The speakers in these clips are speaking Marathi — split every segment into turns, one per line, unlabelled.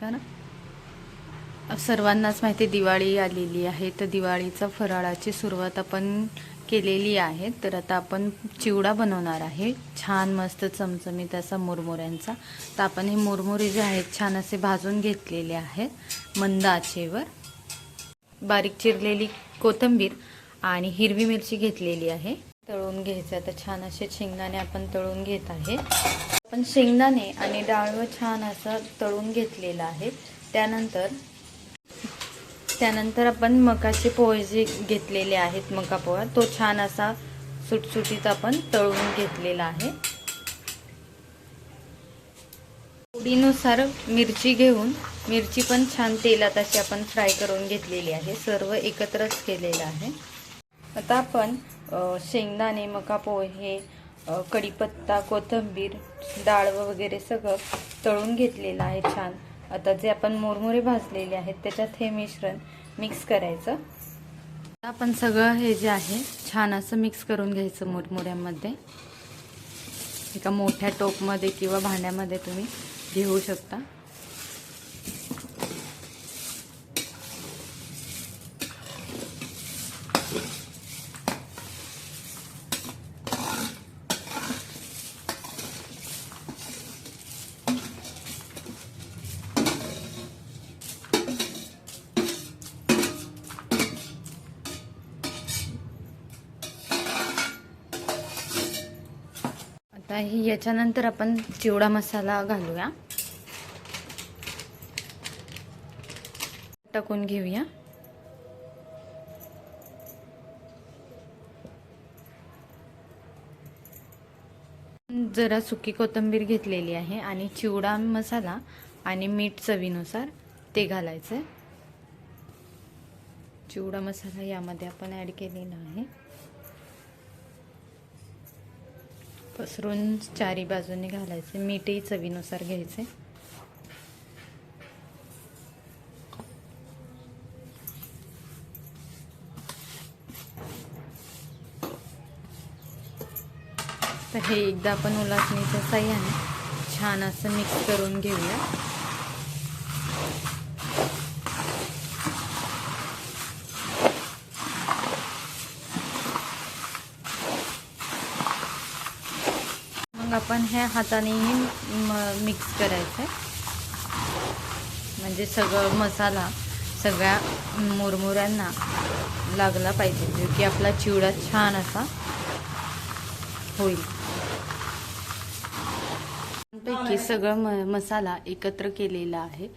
का ना सर्वांनाच माहिती आहे दिवाळी आलेली आहे तर दिवाळीचा फराळाची सुरुवात आपण केलेली आहे. तर आता आपण चिवडा बनवणार आहे. छान मस्त चमचमीत असा मुरमुऱ्यांचा. तर आपण हे मुरमुरे जे आहेत छान असे भाजून घेतलेले आहेत मंद आचेवर. बारीक चिरलेली कोथिंबीर आणि हिरवी मिरची घेतलेली आहे. तळून घ्यायचं आता छान असे शेंगदाणे आपण तळून घेत आहे. आपण शेंगदाणे आणि डाळ छान असं तळून घेतलेलं आहे. त्यानंतर त्यानंतर आपण मकाचे पोहे जे घेतलेले आहेत मका पोहा तो छान असा सुटसुटीत आपण तळून घेतलेला आहे. फोडीनुसार मिरची घेऊन मिरची पण छान तेलात अशी आपण फ्राय करून घेतलेली आहे. सर्व एकत्रच केलेलं आहे. आता आपण शेंगदाणे मका पोहे कढीपत्ता कोथिंबीर डाळ वगैरे सगळं तळून घेतलेलं आहे छान. आता जे आपण मुरमुरे भाजलेले आहेत त्याच्यात हे मिश्रण मिक्स करायचं. आपण सगळं हे जे आहे छान असं मिक्स करून घ्यायचं मुरमुऱ्यामध्ये. एका मोठ्या टोपमध्ये किंवा भांड्यामध्ये तुम्ही घेऊ शकता. आता ही याच्यानंतर आपण चिवडा मसाला घालूया. टाकून घेऊया. जरा सुकी कोथिंबीर घेतलेली आहे आणि चिवडा मसाला आणि मीठ चवीनुसार ते घालायचं चिवडा मसाला यामध्ये आपण ॲड केलेला आहे. पसरून चारी बाजूने घालायचे. मीठही चवीनुसार घ्यायचे. तर हे एकदा आपण उलासणीच्या साह्याने छान असं मिक्स करून घेऊया. आपण ह्या हातानेही म- मिक्स करायचं आहे म्हणजे सगळं मसाला सगळ्या मुरमुऱ्यांना लागला पाहिजे. जो की आपला चिवडा छान असा होईल. पैकी सगळं म मसाला एकत्र केलेला आहे.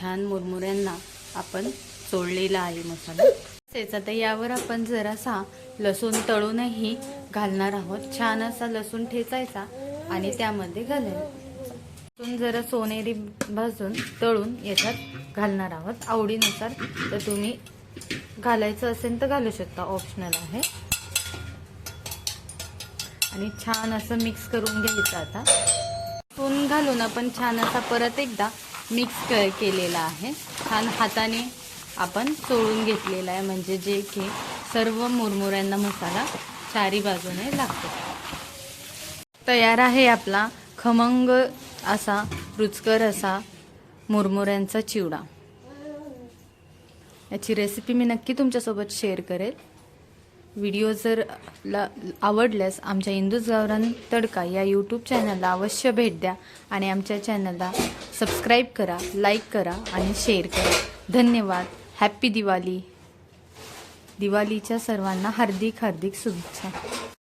छान मुरमुऱ्यांना आपण सोडलेला आहे मसाला. तसेच आता यावर आपण जरासा लसूण तळूनही घालणार आहोत. छान असा लसूण ठेचायचा. आणि त्यामध्ये घालून. जरा सोनेरी भाजून तळून याच्यात घालणार आहोत. आवडीनुसार तर तुम्ही घालायचं असेल तर घालू शकता. ऑप्शनल आहे. आणि छान असं मिक्स करून घ्यायचं आता. तून घालून आपण छान असा परत एकदा मिक्स केलेला आहे. छान हाताने आपण चोळून घेतलेला आहे. म्हणजे जे की सर्व मुरमुऱ्यांना मसाला चारी बाजूने लागतो. तयार आहे आपला खमंग असा रुचकर असा मुरमुऱ्यांचा चिवडा. याची रेसिपी मी नक्की तुमच्यासोबत शेअर करेल. व्हिडिओ जर ला आवडल्यास आमच्या इंदूज गावरान तडका या यूट्यूब चॅनलला अवश्य भेट द्या आणि आमच्या चॅनलला सबस्क्राईब करा लाईक करा आणि शेअर करा. धन्यवाद. हॅप्पी दिवाळी दिवाळीच्या सर्वांना हार्दिक हार्दिक शुभेच्छा.